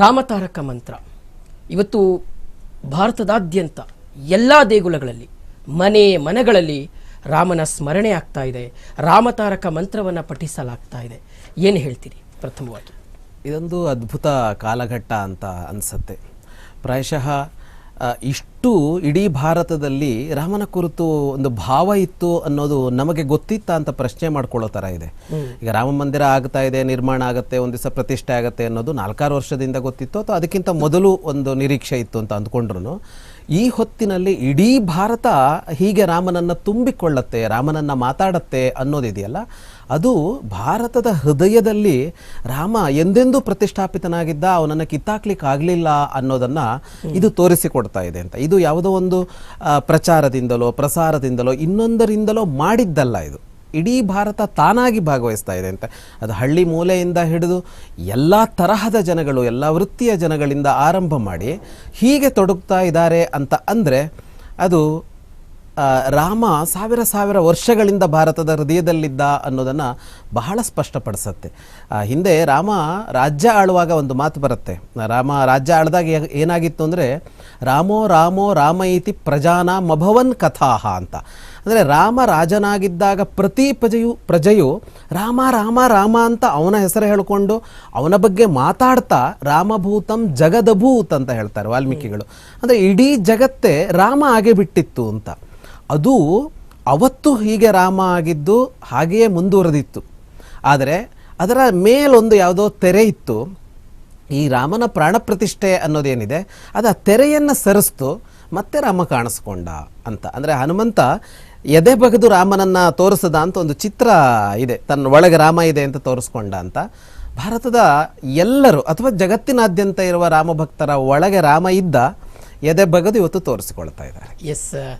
ರಾಮತಾರಕ ಮಂತ್ರ. ಇವತ್ತು ಭಾರತದಾದ್ಯಂತ ಎಲ್ಲ ದೇಗುಲಗಳಲ್ಲಿ, ಮನೆ ಮನೆಗಳಲ್ಲಿ ರಾಮನ ಸ್ಮರಣೆ ಆಗ್ತಾ ಇದೆ. ರಾಮತಾರಕ ಮಂತ್ರವನ್ನು ಪಠಿಸಲಾಗ್ತಾ ಇದೆ. ಏನು ಹೇಳ್ತೀರಿ ಪ್ರಥಮವಾಗಿ? ಇದೊಂದು ಅದ್ಭುತ ಕಾಲಘಟ್ಟ ಅಂತ ಅನಿಸುತ್ತೆ. ಪ್ರಾಯಶಃ ಇಷ್ಟು ಇಡೀ ಭಾರತದಲ್ಲಿ ರಾಮನ ಕುರಿತು ಒಂದು ಭಾವ ಇತ್ತು ಅನ್ನೋದು ನಮಗೆ ಗೊತ್ತಿತ್ತ ಅಂತ ಪ್ರಶ್ನೆ ಮಾಡ್ಕೊಳ್ಳೋ ಥರ ಇದೆ. ಈಗ ರಾಮ ಮಂದಿರ ಆಗ್ತಾ ಇದೆ ನಿರ್ಮಾಣ ಆಗುತ್ತೆ ಒಂದು ದಿವಸ ಪ್ರತಿಷ್ಠೆ ಆಗುತ್ತೆ ಅನ್ನೋದು ನಾಲ್ಕಾರು ವರ್ಷದಿಂದ ಗೊತ್ತಿತ್ತು ಅಥವಾ ಅದಕ್ಕಿಂತ ಮೊದಲು ಒಂದು ನಿರೀಕ್ಷೆ ಇತ್ತು ಅಂತ ಅಂದ್ಕೊಂಡ್ರು ಈ ಹೊತ್ತಿನಲ್ಲಿ ಇಡೀ ಭಾರತ ಹೀಗೆ ರಾಮನನ್ನು ತುಂಬಿಕೊಳ್ಳತ್ತೆ ರಾಮನನ್ನು ಮಾತಾಡತ್ತೆ ಅನ್ನೋದಿದೆಯಲ್ಲ? ಅದು ಭಾರತದ ಹೃದಯದಲ್ಲಿ ರಾಮ ಎಂದೆಂದೂ ಪ್ರತಿಷ್ಠಾಪಿತನಾಗಿದ್ದ ಅವನನ್ನು ಕಿತ್ತಾಕ್ಲಿಕ್ಕೆ ಆಗಲಿಲ್ಲ ಅನ್ನೋದನ್ನು ಇದು ತೋರಿಸಿಕೊಡ್ತಾ ಇದೆ ಅಂತ. ಇದು ಯಾವುದೋ ಒಂದು ಪ್ರಚಾರದಿಂದಲೋ ಪ್ರಸಾರದಿಂದಲೋ ಇನ್ನೊಂದರಿಂದಲೋ ಮಾಡಿದ್ದಲ್ಲ ಇದು. ಇಡೀ ಭಾರತ ತಾನಾಗಿ ಭಾಗವಹಿಸ್ತಾ ಇದೆ ಅಂತ. ಅದು ಹಳ್ಳಿ ಮೂಲೆಯಿಂದ ಹಿಡಿದು ಎಲ್ಲ ತರಹದ ಜನಗಳು, ಎಲ್ಲ ವೃತ್ತಿಯ ಜನಗಳಿಂದ ಆರಂಭ ಮಾಡಿ ಹೀಗೆ ತೊಡಗ್ತಾ ಇದ್ದಾರೆ ಅಂತ ಅಂದರೆ ಅದು ರಾಮ ಸಾವಿರ ಸಾವಿರ ವರ್ಷಗಳಿಂದ ಭಾರತದ ಹೃದಯದಲ್ಲಿದ್ದ ಅನ್ನೋದನ್ನು ಬಹಳ ಸ್ಪಷ್ಟಪಡಿಸತ್ತೆ. ಹಿಂದೆ ರಾಮ ರಾಜ್ಯ ಆಳುವಾಗ ಒಂದು ಮಾತು ಬರುತ್ತೆ. ರಾಮ ರಾಜ್ಯ ಆಳ್ದಾಗ ಏನಾಗಿತ್ತು ಅಂದರೆ, ರಾಮೋ ರಾಮೋ ರಾಮ ಇತಿ ಪ್ರಜಾನ ಮಭವನ್ ಕಥಾಹ ಅಂತ. ಅಂದರೆ ರಾಮ ರಾಜನಾಗಿದ್ದಾಗ ಪ್ರತಿ ಪ್ರಜೆಯು ಪ್ರಜೆಯು ರಾಮ ರಾಮ ರಾಮ ಅಂತ ಅವನ ಹೆಸರು ಹೇಳಿಕೊಂಡು ಅವನ ಬಗ್ಗೆ ಮಾತಾಡ್ತಾ ರಾಮಭೂತಂ ಜಗದಭೂತ್ ಅಂತ ಹೇಳ್ತಾರೆ ವಾಲ್ಮೀಕಿಗಳು. ಅಂದರೆ ಇಡೀ ಜಗತ್ತೇ ರಾಮ ಆಗೇ ಬಿಟ್ಟಿತ್ತು ಅಂತ. ಅದು ಅವತ್ತು ಹೀಗೆ ರಾಮ ಆಗಿದ್ದು ಹಾಗೆಯೇ ಮುಂದುವರೆದಿತ್ತು. ಆದರೆ ಅದರ ಮೇಲೊಂದು ಯಾವುದೋ ತೆರೆ ಇತ್ತು. ಈ ರಾಮನ ಪ್ರಾಣ ಪ್ರತಿಷ್ಠೆ ಅನ್ನೋದೇನಿದೆ, ಅದು ಆ ತೆರೆಯನ್ನು ಸರಿಸ್ತು. ಮತ್ತೆ ರಾಮ ಕಾಣಿಸ್ಕೊಂಡ ಅಂತ. ಅಂದರೆ ಹನುಮಂತ ಎದೆ ಬಗೆದು ರಾಮನನ್ನು ತೋರಿಸದ ಅಂತ ಒಂದು ಚಿತ್ರ ಇದೆ. ತನ್ನ ಒಳಗೆ ರಾಮ ಇದೆ ಅಂತ ತೋರಿಸ್ಕೊಂಡ ಅಂತ. ಭಾರತದ ಎಲ್ಲರೂ ಅಥವಾ ಜಗತ್ತಿನಾದ್ಯಂತ ಇರುವ ರಾಮಭಕ್ತರ ಒಳಗೆ ರಾಮ ಇದ್ದ ಎದೆ ಬಗೆದು ಇವತ್ತು ತೋರಿಸಿಕೊಳ್ತಾ ಇದ್ದಾರೆ. ಎಸ್